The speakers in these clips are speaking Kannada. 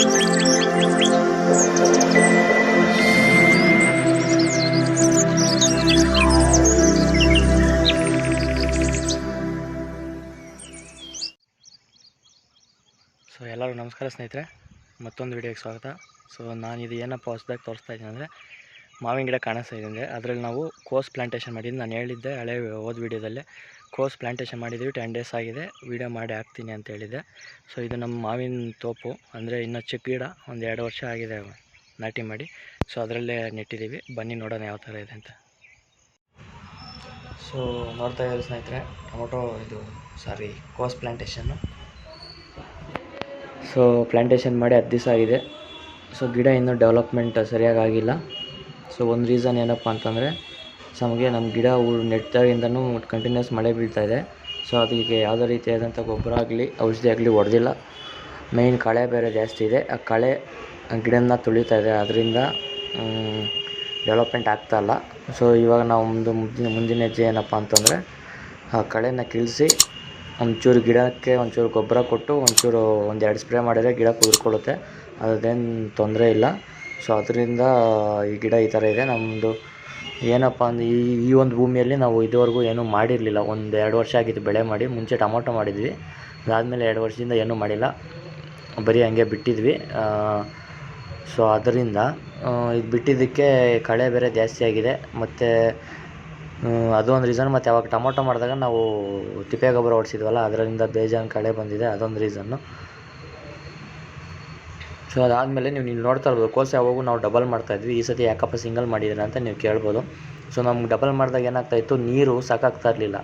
ಸೊ ಎಲ್ಲರೂ ನಮಸ್ಕಾರ ಸ್ನೇಹಿತರೆ, ಮತ್ತೊಂದು ವಿಡಿಯೋಗೆ ಸ್ವಾಗತ. ಸೊ ನಾನು ಇದು ಏನಪ್ಪ ಹೊಸ್ದಾಗಿ ತೋರಿಸ್ತಾ ಇದ್ದೀನಿ ಅಂದರೆ, ಮಾವಿನ ಗಿಡ ಕಾಣಿಸ್ತಾ ಇದೆ ಅಂದರೆ, ಅದರಲ್ಲಿ ನಾವು ಕೋಸ್ ಪ್ಲಾಂಟೇಶನ್ ಮಾಡಿದ್ದು. ನಾನು ಹೇಳಿದ್ದೆ ಹಳೆ ಹೋದ ವೀಡಿಯೋದಲ್ಲೇ ಕೋಸ್ ಪ್ಲಾಂಟೇಶನ್ ಮಾಡಿದ್ದೀವಿ ಟೆನ್ ಡೇಸ್ ಆಗಿದೆ. ವೀಡಿಯೋ ಮಾಡಿ ಹಾಕ್ತೀನಿ ಅಂತ ಹೇಳಿದೆ. ಸೊ ಇದು ನಮ್ಮ ಮಾವಿನ ತೋಪು. ಅಂದರೆ ಇನ್ನೂ ಚಿಕ್ಕ ಗಿಡ, ಒಂದು ಎರಡು ವರ್ಷ ಆಗಿದೆ ನಾಟಿ ಮಾಡಿ. ಸೊ ಅದರಲ್ಲೇ ನೆಟ್ಟಿದ್ದೀವಿ. ಬನ್ನಿ ನೋಡೋಣ ಯಾವ ಥರ ಇದೆ ಅಂತ. ಸೊ ನೋಡ್ತಾ ಇದ್ದಾರೆ ಸ್ನೇಹಿತರೆ, ಟೊಮೊಟೊ ಇದು, ಸಾರಿ, ಕೋಸ್ ಪ್ಲಾಂಟೇಶನ್ನು ಸೊ ಪ್ಲಾಂಟೇಶನ್ ಮಾಡಿ ಹತ್ತು ದಿವಸ ಆಗಿದೆ. ಸೊ ಗಿಡ ಇನ್ನೂ ಡೆವಲಪ್ಮೆಂಟ್ ಸರಿಯಾಗಿ ಆಗಿಲ್ಲ. ಸೊ ಒಂದು ರೀಸನ್ ಏನಪ್ಪ ಅಂತಂದರೆ ಸೊ ನಮಗೆ ನಮ್ಮ ಗಿಡ ನೆಟ್ಟಾಗಿಂದನೂ ಕಂಟಿನ್ಯೂಸ್ ಮಳೆ ಬೀಳ್ತಾ ಇದೆ. ಸೊ ಅದಕ್ಕೆ ಯಾವುದೇ ರೀತಿಯಾದಂಥ ಗೊಬ್ಬರ ಆಗಲಿ, ಔಷಧಿ ಆಗಲಿ ಹೊಡೆದಿಲ್ಲ. ಮೇಯ್ನ್ ಕಳೆ ಬೇರೆ ಜಾಸ್ತಿ ಇದೆ. ಆ ಕಳೆ ಗಿಡನ ತುಳಿತಾ ಇದೆ. ಅದರಿಂದ ಡೆವಲಪ್ಮೆಂಟ್ ಆಗ್ತಾ ಇಲ್ಲ. ಸೊ ಇವಾಗ ನಾವು ಒಂದು ಮುಂದಿನ ಮುಂದಿನ ಹೆಜ್ಜೆ ಏನಪ್ಪ ಅಂತಂದರೆ, ಆ ಕಳೆನ ಕೀಳಿಸಿ ಒಂಚೂರು ಗಿಡಕ್ಕೆ ಒಂಚೂರು ಗೊಬ್ಬರ ಕೊಟ್ಟು ಒಂಚೂರು ಒಂದೆರಡು ಸ್ಪ್ರೇ ಮಾಡಿದರೆ ಗಿಡ ಕುದುರ್ಕೊಳ್ಳುತ್ತೆ. ಅದೇನು ತೊಂದರೆ ಇಲ್ಲ. ಸೊ ಅದರಿಂದ ಈ ಗಿಡ ಈ ಥರ ಇದೆ. ನಮ್ಮದು ಏನಪ್ಪ ಅಂದ್ರೆ ಈ ಈ ಒಂದು ಭೂಮಿಯಲ್ಲಿ ನಾವು ಇದುವರೆಗೂ ಏನೂ ಮಾಡಿರಲಿಲ್ಲ. ಒಂದು ಎರಡು ವರ್ಷ ಆಗಿತ್ತು ಬೆಳೆ ಮಾಡಿ. ಮುಂಚೆ ಟೊಮೊಟೊ ಮಾಡಿದ್ವಿ. ಅದಾದಮೇಲೆ ಎರಡು ವರ್ಷದಿಂದ ಏನೂ ಮಾಡಿಲ್ಲ. ಬರೀ ಹಂಗೆ ಬಿಟ್ಟಿದ್ವಿ. ಸೊ ಅದರಿಂದ ಇದು ಬಿಟ್ಟಿದ್ದಕ್ಕೆ ಕಳೆ ಬೇರೆ ಜಾಸ್ತಿ ಆಗಿದೆ. ಮತ್ತು ಅದು ಒಂದು ರೀಸನ್ ಮತ್ತು ಅವಾಗ ಟೊಮೊಟೊ ಮಾಡಿದಾಗ ನಾವು ತಿಪ್ಪೆ ಗೊಬ್ಬರ ಹೊಡ್ಸಿದ್ವಲ್ಲ ಅದರಿಂದ ಬೇಜಾನ್ ಕಳೆ ಬಂದಿದೆ. ಅದೊಂದು ರೀಸನ್ನು ಸೊ ಅದಾದಮೇಲೆ ನೀವು ನೀವು ನೋಡ್ತಾ ಇರ್ಬೋದು ಕೋಸೆ ಯಾವಾಗೂ ನಾವು ಡಬಲ್ ಮಾಡ್ತಾಯಿದ್ವಿ ಈ ಸತಿ ಯಾಕಪ್ಪ ಸಿಂಗಲ್ ಮಾಡಿದ್ದೀರಾ ಅಂತ ನೀವು ಕೇಳ್ಬೋದು. ಸೊ ನಮ್ಗೆ ಡಬಲ್ ಮಾಡಿದಾಗ ಏನಾಗ್ತಾಯಿತ್ತು ನೀರು ಸಾಕಾಗ್ತಾ ಇರಲಿಲ್ಲ.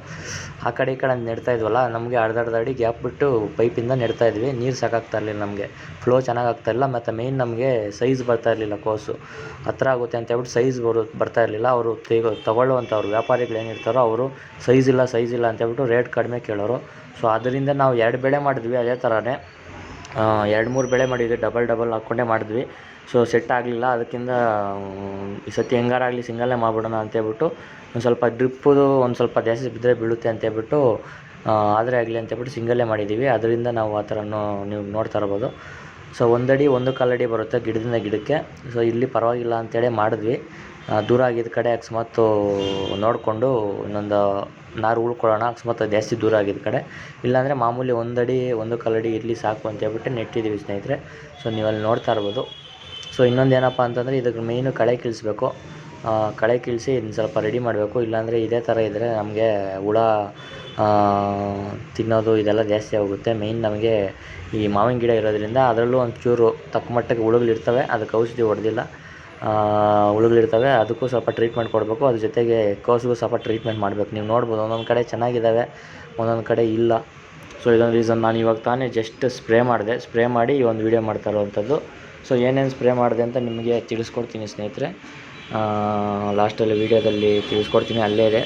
ಆ ಕಡೆ ಈ ಕಡೆ ನೆಡ್ತಾ ಇದ್ವಲ್ಲ, ನಮಗೆ ಅರ್ಧ ಅರ್ಧ ಅಡಿ ಗ್ಯಾಪ್ ಬಿಟ್ಟು ಪೈಪಿಂದ ನೆಡ್ತಾ ಇದ್ವಿ. ನೀರು ಸಾಕಾಗ್ತಾ ಇರಲಿಲ್ಲ ನಮಗೆ. ಫ್ಲೋ ಚೆನ್ನಾಗಿ ಇರಲಿಲ್ಲ ಮತ್ತು ಮೇಯ್ನ್ ನಮಗೆ ಸೈಜ್ ಬರ್ತಾ ಇರಲಿಲ್ಲ ಕೋಸು ಹತ್ರ ಆಗುತ್ತೆ ಅಂತ ಹೇಳ್ಬಿಟ್ಟು ಸೈಜ್ ಬರೋ, ಬರ್ತಾ ಇರಲಿಲ್ಲ. ಅವರು ತೆಗೋ ತಗೊಳ್ಳುವಂಥವ್ರು ವ್ಯಾಪಾರಿಗಳು ಏನಿರ್ತಾರೋ ಅವರು ಸೈಜ್ ಇಲ್ಲ ಸೈಜ್ ಇಲ್ಲ ಅಂತ ಹೇಳ್ಬಿಟ್ಟು ರೇಟ್ ಕಡಿಮೆ ಕೇಳೋರು. ಸೊ ಅದರಿಂದ ನಾವು ಎರಡು ಬೆಳೆ ಮಾಡಿದ್ವಿ, ಅದೇ ಥರನೇ ಎರಡು ಮೂರು ಬೆಳೆ ಮಾಡಿದ್ವಿ ಡಬಲ್ ಡಬಲ್ ಹಾಕ್ಕೊಂಡೇ ಮಾಡಿದ್ವಿ. ಸೊ ಸೆಟ್ ಆಗಲಿಲ್ಲ. ಅದಕ್ಕಿಂತ, ಈ ಸತಿ ಹೆಂಗಾರಾಗಲಿ ಸಿಂಗಲ್ಲೇ ಮಾಡಿಬಿಡೋಣ ಅಂತೇಳ್ಬಿಟ್ಟು ಒಂದು ಸ್ವಲ್ಪ ಡ್ರಿಪ್ಪುದು ಒಂದು ಸ್ವಲ್ಪ ಜಾಸ್ತಿ ಬಿದ್ದರೆ ಬೀಳುತ್ತೆ ಅಂತೇಳ್ಬಿಟ್ಟು ಆದರೆ ಆಗಲಿ ಅಂತೇಳ್ಬಿಟ್ಟು ಸಿಂಗಲ್ಲೇ ಮಾಡಿದ್ದೀವಿ ಅದರಿಂದ ನಾವು ಆ ಥರನೂ ನೀವು ನೋಡ್ತಾ ಇರ್ಬೋದು. ಸೊ ಒಂದಡಿ, ಒಂದು ಕಾಲಡಿ ಬರುತ್ತೆ ಗಿಡದಿಂದ ಗಿಡಕ್ಕೆ. ಸೊ ಇಲ್ಲಿ ಪರವಾಗಿಲ್ಲ ಅಂತೇಳಿ ಮಾಡಿದ್ವಿ. ದೂರ ಆಗಿದ್ದ ಕಡೆ ಅಕಸ್ಮಾತ್ ನೋಡಿಕೊಂಡು ಇನ್ನೊಂದು ನಾರು ಉಳ್ಕೊಳ್ಳೋಣ ಅಕಸ್ಮಾತ್ ಜಾಸ್ತಿ ದೂರ ಆಗಿದ್ದ ಕಡೆ. ಇಲ್ಲಾಂದರೆ ಮಾಮೂಲಿ ಒಂದಡಿ, ಒಂದು ಕಾಲಡಿ ಇರಲಿ ಸಾಕು ಅಂತ ಹೇಳ್ಬಿಟ್ಟು ನೆಟ್ಟಿದ್ದೀವಿ ಸ್ನೇಹಿತರೆ. ಸೊ ನೀವು ಅಲ್ಲಿ ನೋಡ್ತಾ ಇರ್ಬೋದು. ಸೊ ಇನ್ನೊಂದು ಏನಪ್ಪ ಅಂತಂದರೆ ಇದಕ್ಕೆ ಮೇಯ್ನು ಕಳೆ ಕೀಳಿಸ್ಬೇಕು. ಕಳೆ ಕೀಳಿಸಿ ಇದನ್ನ ಸ್ವಲ್ಪ ರೆಡಿ ಮಾಡಬೇಕು. ಇಲ್ಲಾಂದರೆ ಇದೇ ಥರ ಇದ್ದರೆ ನಮಗೆ ಹುಳ ತಿನ್ನೋದು ಇದೆಲ್ಲ ಜಾಸ್ತಿ ಆಗುತ್ತೆ. ಮೇಯ್ನ್ ನಮಗೆ ಈ ಮಾವಿನ ಗಿಡ ಇರೋದ್ರಿಂದ ಅದರಲ್ಲೂ ಒಂಚೂರು ತಕ್ಕ ಮಟ್ಟಿಗೆ ಹುಳುಗಳಿರ್ತವೆ ಅದಕ್ಕೆ ಔಷಧಿ ಹೊಡೆದಿಲ್ಲ. ಹುಳುಗಳಿರ್ತವೆ ಅದಕ್ಕೂ ಸ್ವಲ್ಪ ಟ್ರೀಟ್ಮೆಂಟ್ ಕೊಡಬೇಕು. ಅದ್ರ ಜೊತೆಗೆ ಕೋಸಿಗೂ ಸ್ವಲ್ಪ ಟ್ರೀಟ್ಮೆಂಟ್ ಮಾಡಬೇಕು. ನೀವು ನೋಡ್ಬೋದು, ಒಂದೊಂದು ಕಡೆ ಚೆನ್ನಾಗಿದ್ದಾವೆ ಒಂದೊಂದು ಕಡೆ ಇಲ್ಲ. ಸೊ ಇದೊಂದು ರೀಸನ್ ನಾನು ಇವಾಗ ತಾನೇ ಜಸ್ಟ್ ಸ್ಪ್ರೇ ಮಾಡಿದೆ. ಸ್ಪ್ರೇ ಮಾಡಿ ಈ ಒಂದು ವೀಡಿಯೋ ಮಾಡ್ತಾ ಇರುವಂಥದ್ದು. ಸೊ ಏನೇನು ಸ್ಪ್ರೇ ಮಾಡಿದೆ ಅಂತ ನಿಮಗೆ ತಿಳಿಸ್ಕೊಡ್ತೀನಿ ಸ್ನೇಹಿತರೆ. ಲಾಸ್ಟಲ್ಲಿ ವೀಡಿಯೋದಲ್ಲಿ ತಿಳಿಸ್ಕೊಡ್ತೀನಿ, ಅಲ್ಲೇ ಇದೆ.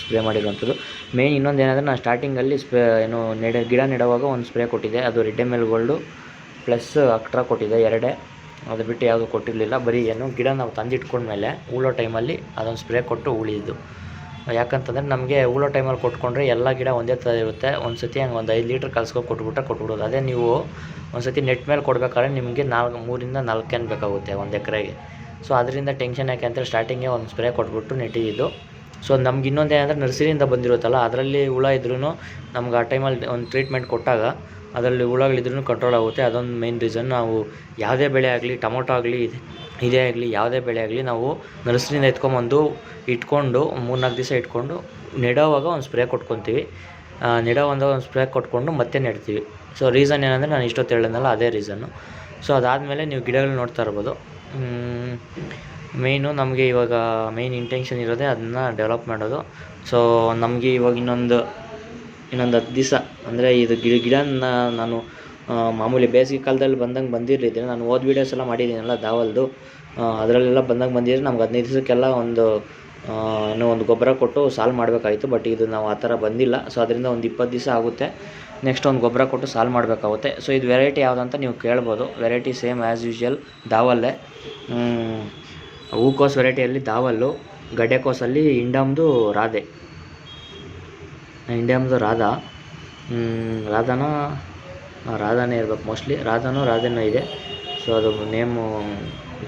ಸ್ಪ್ರೇ ಮಾಡಿರುವಂಥದ್ದು. ಮೇಯ್ನ್ ಇನ್ನೊಂದು ಏನಂದರೆ, ನಾನು ಸ್ಟಾರ್ಟಿಂಗಲ್ಲಿ ಸ್ಪ್ರೇ ಏನು, ನೆಡ, ಗಿಡ ನೆಡುವಾಗ ಒಂದು ಸ್ಪ್ರೇ ಕೊಟ್ಟಿದ್ದೆ. ಅದು red M L gold plus Actara ಕೊಟ್ಟಿದ್ದೆ, ಎರಡೇ. ಅದು ಬಿಟ್ಟು ಯಾವುದೂ ಕೊಟ್ಟಿರಲಿಲ್ಲ. ಬರೀ ಏನು ಗಿಡ ನಾವು ತಂದಿಟ್ಕೊಂಡ್ಮೇಲೆ ಉಳೋ ಟೈಮಲ್ಲಿ ಅದೊಂದು ಸ್ಪ್ರೇ ಕೊಟ್ಟು ಉಳಿದಿದ್ದು ಯಾಕಂತಂದರೆ ನಮಗೆ ಉಳೋ ಟೈಮಲ್ಲಿ ಕೊಟ್ಕೊಂಡ್ರೆ ಎಲ್ಲ ಗಿಡ ಒಂದೇ ಥರ ಇರುತ್ತೆ. ಒಂದು ಸತಿ ಹಂಗೆ ಒಂದು ಐದು ಲೀಟ್ರ್ ಕಲ್ಸ್ಕೊಂಡು ಕೊಟ್ಬಿಟ್ರೆ ಕೊಟ್ಬಿಡೋದು. ಅದೇ ನೀವು ಒಂದು ಸತಿ ನೆಟ್ ಮೇಲೆ ಕೊಡಬೇಕಾದ್ರೆ ನಿಮಗೆ ನಾಲ್ಕು ಮೂರಿಂದ ನಾಲ್ಕು ಕ್ಯಾನ್ ಬೇಕಾಗುತ್ತೆ ಒಂದು ಎಕರೆಗೆ. ಸೊ ಅದರಿಂದ ಟೆನ್ಷನ್ ಯಾಕೆ ಅಂತೇಳಿ ಸ್ಟಾರ್ಟಿಂಗೇ ಒಂದು ಸ್ಪ್ರೇ ಕೊಟ್ಬಿಟ್ಟು ನೆಟ್ಟಿದ್ದು. ಸೊ ನಮ್ಗೆ ಇನ್ನೊಂದು ಏನಂದರೆ ನರ್ಸರಿಯಿಂದ ಬಂದಿರುತ್ತಲ್ಲ, ಅದರಲ್ಲಿ ಹುಳ ಇದ್ರೂ ನಮ್ಗೆ ಆ ಟೈಮಲ್ಲಿ ಒಂದು ಟ್ರೀಟ್ಮೆಂಟ್ ಕೊಟ್ಟಾಗ ಅದರಲ್ಲಿ ಹುಳಗಳಿದ್ರೂ ಕಂಟ್ರೋಲ್ ಆಗುತ್ತೆ. ಅದೊಂದು ಮೇಯ್ನ್ ರೀಸನ್ ನಾವು ಯಾವುದೇ ಬೆಳೆ ಆಗಲಿ, ಟೊಮೊಟೊ ಆಗಲಿ ಇದೇ ಆಗಲಿ, ಯಾವುದೇ ಬೆಳೆ ಆಗಲಿ ನಾವು ನರ್ಸರಿಯಿಂದ ಎತ್ಕೊಂಬಂದು ಇಟ್ಕೊಂಡು ಮೂರು ನಾಲ್ಕು ದಿವಸ ಇಟ್ಕೊಂಡು ನೆಡೋವಾಗ ಒಂದು ಸ್ಪ್ರೇ ಕೊಟ್ಕೊತೀವಿ. ನೆಡೋ ಒಂದು ಒಂದು ಸ್ಪ್ರೇ ಕೊಟ್ಕೊಂಡು ಮತ್ತೆ ನೆಡ್ತೀವಿ. ಸೊ ರೀಸನ್ ಏನಂದರೆ ನಾನು ಇಷ್ಟೊತ್ತು ಹೇಳಿದ್ನಲ್ಲ ಅದೇ ರೀಸನ್ನು ಸೊ ಅದಾದಮೇಲೆ ನೀವು ಗಿಡಗಳು ನೋಡ್ತಾ ಇರ್ಬೋದು. ಮೇಯ್ನು ನಮಗೆ ಇವಾಗ ಮೇಯ್ನ್ ಇಂಟೆನ್ಷನ್ ಇರೋದೇ ಅದನ್ನು ಡೆವಲಪ್ ಮಾಡೋದು. ಸೊ ನಮಗೆ ಇವಾಗ ಇನ್ನೊಂದು ಇನ್ನೊಂದು ಹತ್ತು ದಿವಸ. ಅಂದರೆ ಇದು ಗಿಡ ಗಿಡನ ನಾನು ಮಾಮೂಲಿ ಬೇಸಿಗೆ ಕಾಲದಲ್ಲಿ ಬಂದಂಗೆ ಬಂದಿರಲಿದ್ರೆ ನಾನು ಹೋದ ವೀಡಿಯೋಸ್ ಎಲ್ಲ ಮಾಡಿದ್ದೀನಲ್ಲ ದಾವಲ್ದು. ಅದರಲ್ಲೆಲ್ಲ ಬಂದಂಗೆ ಬಂದಿದ್ರೆ ನಮ್ಗೆ ಹದಿನೈದು ದಿವಸಕ್ಕೆಲ್ಲ ಒಂದು ಏನೋ ಒಂದು ಗೊಬ್ಬರ ಕೊಟ್ಟು ಸಾಲ್ವ್ ಮಾಡಬೇಕಾಗಿತ್ತು ಬಟ್ ಇದು ನಾವು ಆ ಥರ ಬಂದಿಲ್ಲ. ಸೊ ಅದರಿಂದ ಒಂದು ಇಪ್ಪತ್ತು ದಿವಸ ಆಗುತ್ತೆ. ನೆಕ್ಸ್ಟ್ ಒಂದು ಗೊಬ್ಬರ ಕೊಟ್ಟು ಸಾಲ್ವ್ ಮಾಡಬೇಕಾಗುತ್ತೆ. ಸೊ ಇದು ವೆರೈಟಿ ಯಾವುದಂತ ನೀವು ಕೇಳ್ಬೋದು. ವೆರೈಟಿ ಸೇಮ್ ಆ್ಯಸ್ ಯೂಶ್ವಲ್ ದಾವಲ್ಲೇ. ಹೂಕೋಸು ವೆರೈಟಿಯಲ್ಲಿ ದಾವಲ್ಲು ಗಡ್ಡೆಕೋಸಲ್ಲಿ ಇಂಡಮ್ದು ರಾಧೆ. ಇಂಡಿಯಮ್ದು ರಾಧಾ. ರಾಧಾನ, ರಾಧಾನೇ ಇರ್ಬೇಕು ಮೋಸ್ಟ್ಲಿ. ರಾಧಾನೋ, ರಾಧೇನೋ ಇದೆ. ಸೊ, ಅದು ನೇಮು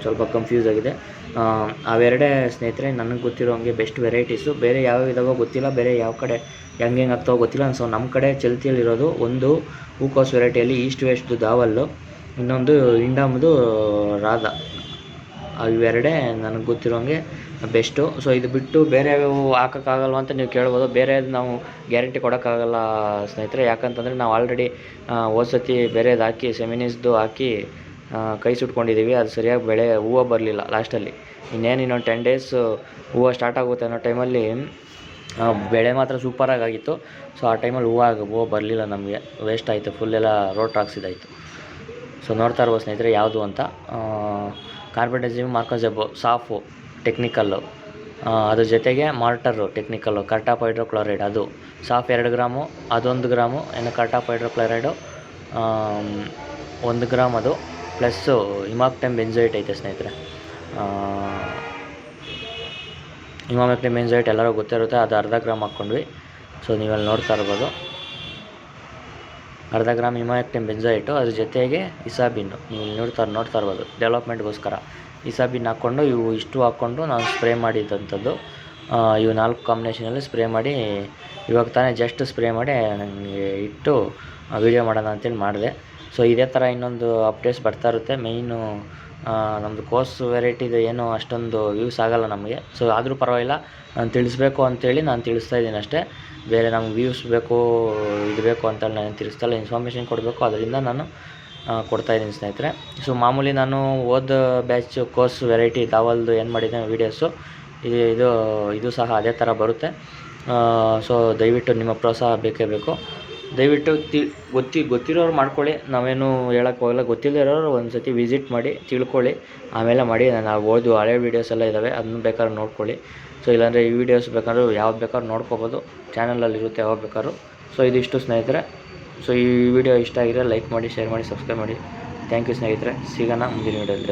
ಸ್ವಲ್ಪ ಕನ್ಫ್ಯೂಸ್ ಆಗಿದೆ. ಅವೆರಡೇ ಸ್ನೇಹಿತರೆ, ನನಗೆ ಗೊತ್ತಿರೋ ಹಂಗೆ ಬೆಸ್ಟ್ ವೆರೈಟೀಸು ಬೇರೆ ಯಾವ ಇದಾವೋ ಗೊತ್ತಿಲ್ಲ. ಬೇರೆ ಯಾವ ಕಡೆ ಹೆಂಗೆ ಹೆಂಗೆ ಆಗ್ತಾವೋ ಗೊತ್ತಿಲ್ಲ. ಸೊ ನಮ್ಮ ಕಡೆ ಚಲ್ತಿಯಲ್ಲಿರೋದು ಒಂದು ಹೂಕೋಸ್ ವೆರೈಟಿಯಲ್ಲಿ ಈಸ್ಟ್ ವೆಸ್ಟ್ ದಾವಲ್ಲು, ಇನ್ನೊಂದು ಇಂಡಮ್ದು ರಾಧಾ. ಇವೆರಡೇ ನನಗೆ ಗೊತ್ತಿರೋಂಗೆ ಬೆಸ್ಟು. ಸೊ ಇದು ಬಿಟ್ಟು ಬೇರೆ ಹಾಕೋಕ್ಕಾಗಲ್ವ ಅಂತ ನೀವು ಕೇಳ್ಬೋದು. ಬೇರೆದು ನಾವು ಗ್ಯಾರಂಟಿ ಕೊಡೋಕ್ಕಾಗಲ್ಲ ಸ್ನೇಹಿತರೆ. ಯಾಕಂತಂದರೆ ನಾವು ಆಲ್ರೆಡಿ ಹೋದ್ಸತಿ ಬೇರೆದು ಹಾಕಿ, ಸೆಮಿನಿಸ್ದು ಹಾಕಿ ಕೈ ಸುಟ್ಕೊಂಡಿದ್ದೀವಿ ಅದು ಸರಿಯಾಗಿ ಬೆಳೆ, ಹೂವು ಬರಲಿಲ್ಲ ಲಾಸ್ಟಲ್ಲಿ. ಇನ್ನೇನು ಇನ್ನೊಂದು ಟೆನ್ ಡೇಸ್ ಹೂವು ಸ್ಟಾರ್ಟ್ ಆಗುತ್ತೆ ಅನ್ನೋ ಟೈಮಲ್ಲಿ ಬೆಳೆ ಮಾತ್ರ ಸೂಪರಾಗಿ ಆಗಿತ್ತು ಸೊ ಆ ಟೈಮಲ್ಲಿ ಹೂವು ಆಗ, ಹೂವು ಬರಲಿಲ್ಲ ನಮಗೆ. ವೇಸ್ಟ್ ಆಯಿತು ಫುಲ್ಲೆಲ್ಲ ರೋಟ್ ಹಾಕ್ಸಿದಾಯಿತು. ಸೊ ನೋಡ್ತಾ ಇರ್ಬೋದು ಸ್ನೇಹಿತರೆ ಯಾವುದು ಅಂತ. ಕಾರ್ಬೆಟಜಿಮ್ ಮಾರ್ಕೋಜೆಬು, ಸಾಫು, ಟೆಕ್ನಿಕಲ್ಲು. ಅದ್ರ ಜೊತೆಗೆ ಮಾರ್ಟರು ಟೆಕ್ನಿಕಲ್ಲು ಕರ್ಟಾಪ್ ಹೈಡ್ರೋಕ್ಲೋರೈಡ್ ಅದು. ಸಾಫ್ ಎರಡು ಗ್ರಾಮು, ಅದೊಂದು ಗ್ರಾಮು ಏನು ಕರ್ಟಾಪ್ ಹೈಡ್ರೋಕ್ಲೋರೈಡು ಒಂದು ಗ್ರಾಮ್ ಅದು. ಪ್ಲಸ್ಸು ಇಮಾಕ್ಟೆಮ್ ಬೆಂಜೋಯಿಟ್ ಐತೆ ಸ್ನೇಹಿತರೆ. ಇಮಾಮೆಕ್ಟೆಮ್ ಬೆಂಜೋಯಿಟ್ ಎಲ್ಲರೂ ಗೊತ್ತಿರುತ್ತೆ, ಅದು ಅರ್ಧ ಗ್ರಾಮ್ ಹಾಕ್ಕೊಂಡ್ವಿ. ಸೊ ನೀವೆಲ್ಲ ನೋಡ್ತಾ ಇರ್ಬೋದು. ಅರ್ಧ ಗ್ರಾಮ್ ಇಮಾಯಕ್ಟಿನ್ ಬೆಂಜಾಯಿಟು, ಅದ್ರ ಜೊತೆಗೆ ಇಸಾಬಿನ್ನು. ನೀವು ನೋಡ್ತಾ ನೋಡ್ತಾ ಇರ್ಬೋದು. ಡೆವಲಪ್ಮೆಂಟ್ಗೋಸ್ಕರ. ಇಸಾಬಿನ್ ಹಾಕ್ಕೊಂಡು, ಇವು ಇಷ್ಟು ಹಾಕ್ಕೊಂಡು ನಾನು ಸ್ಪ್ರೇ ಮಾಡಿದಂಥದ್ದು. ಇವು ನಾಲ್ಕು ಕಾಂಬಿನೇಷನಲ್ಲಿ ಸ್ಪ್ರೇ ಮಾಡಿ, ಇವಾಗ ತಾನೇ ಜಸ್ಟ್ ಸ್ಪ್ರೇ ಮಾಡಿ ನನಗೆ ಇಟ್ಟು ವೀಡಿಯೋ ಮಾಡೋಣ ಅಂತೇಳಿ ಮಾಡಿದೆ. ಸೊ, ಇದೇ ಥರ ಇನ್ನೊಂದು ಅಪ್ಡೇಟ್ಸ್ ಬರ್ತಾ ಇರುತ್ತೆ. ಮೇಯ್ನು ನಮ್ಮದು ಕೋರ್ಸ್ ವೆರೈಟಿದು ಏನು ಅಷ್ಟೊಂದು ವ್ಯೂಸ್ ಆಗೋಲ್ಲ ನಮಗೆ. ಸೊ ಆದರೂ ಪರವಾಗಿಲ್ಲ, ನಾನು ತಿಳಿಸ್ಬೇಕು ಅಂತೇಳಿ ನಾನು ತಿಳಿಸ್ತಾ ಇದ್ದೀನಿ ಅಷ್ಟೇ. ಬೇರೆ ನಮ್ಗೆ ವ್ಯೂಸ್ ಬೇಕು, ಇದು ಬೇಕು ಅಂತೇಳಿ ನಾನು ತಿಳಿಸ್ತಾಯಿಲ್ಲ ಇನ್ಫಾರ್ಮೇಷನ್ ಕೊಡಬೇಕು, ಅದರಿಂದ ನಾನು ಕೊಡ್ತಾ ಇದ್ದೀನಿ ಸ್ನೇಹಿತರೆ. ಸೊ ಮಾಮೂಲಿ ನಾನು ಓದ್ ಬ್ಯಾಚ್ ಕೋರ್ಸ್ ವೆರೈಟಿ ದಾವಲ್ದು ಏನು ಮಾಡಿದ್ದೇನೆ ವೀಡಿಯೋಸು ಇದು ಇದು ಇದು ಸಹ ಅದೇ ಥರ ಬರುತ್ತೆ. ಸೊ ದಯವಿಟ್ಟು ನಿಮ್ಮ ಪ್ರೋತ್ಸಾಹ ಬೇಕೇ ಬೇಕು. ದಯವಿಟ್ಟು ತಿ, ಗೊತ್ತಿ, ಗೊತ್ತಿರೋರು ಮಾಡ್ಕೊಳ್ಳಿ. ನಾವೇನು ಹೇಳಕ್ಕೆ ಹೋಗಲ್ಲ ಗೊತ್ತಿಲ್ಲದೆ ಇರೋರು ಒಂದು ಸರ್ತಿ ವಿಸಿಟ್ ಮಾಡಿ, ತಿಳ್ಕೊಳ್ಳಿ. ಆಮೇಲೆ ಮಾಡಿ, ನಾನು ಓದು ಹಳೆ ವೀಡಿಯೋಸ್ ಎಲ್ಲ ಇದ್ದಾವೆ ಅದನ್ನ ಬೇಕಾದ್ರೆ ನೋಡ್ಕೊಳ್ಳಿ. ಸೊ ಇಲ್ಲಾಂದರೆ ಈ ವೀಡಿಯೋಸ್ ಬೇಕಾದ್ರೂ ಯಾವ್ದು ಬೇಕಾದ್ರೂ ನೋಡ್ಕೋಬೋದು. ಚಾನಲಲ್ಲಿ ಇರುತ್ತೆ ಯಾವಾಗ ಬೇಕಾದ್ರೂ. ಸೊ ಇದಿಷ್ಟು ಸ್ನೇಹಿತರೆ. ಸೊ ಈ ವಿಡಿಯೋ ಇಷ್ಟ ಆಗಿದ್ರೆ ಲೈಕ್ ಮಾಡಿ ಶೇರ್ ಮಾಡಿ ಸಬ್ಸ್ಕ್ರೈಬ್ ಮಾಡಿ. ಥ್ಯಾಂಕ್ ಯು ಸ್ನೇಹಿತರೆ. ಸಿಗೋಣ ಮುಂದಿನ ವಿಡಿಯೋದಲ್ಲಿ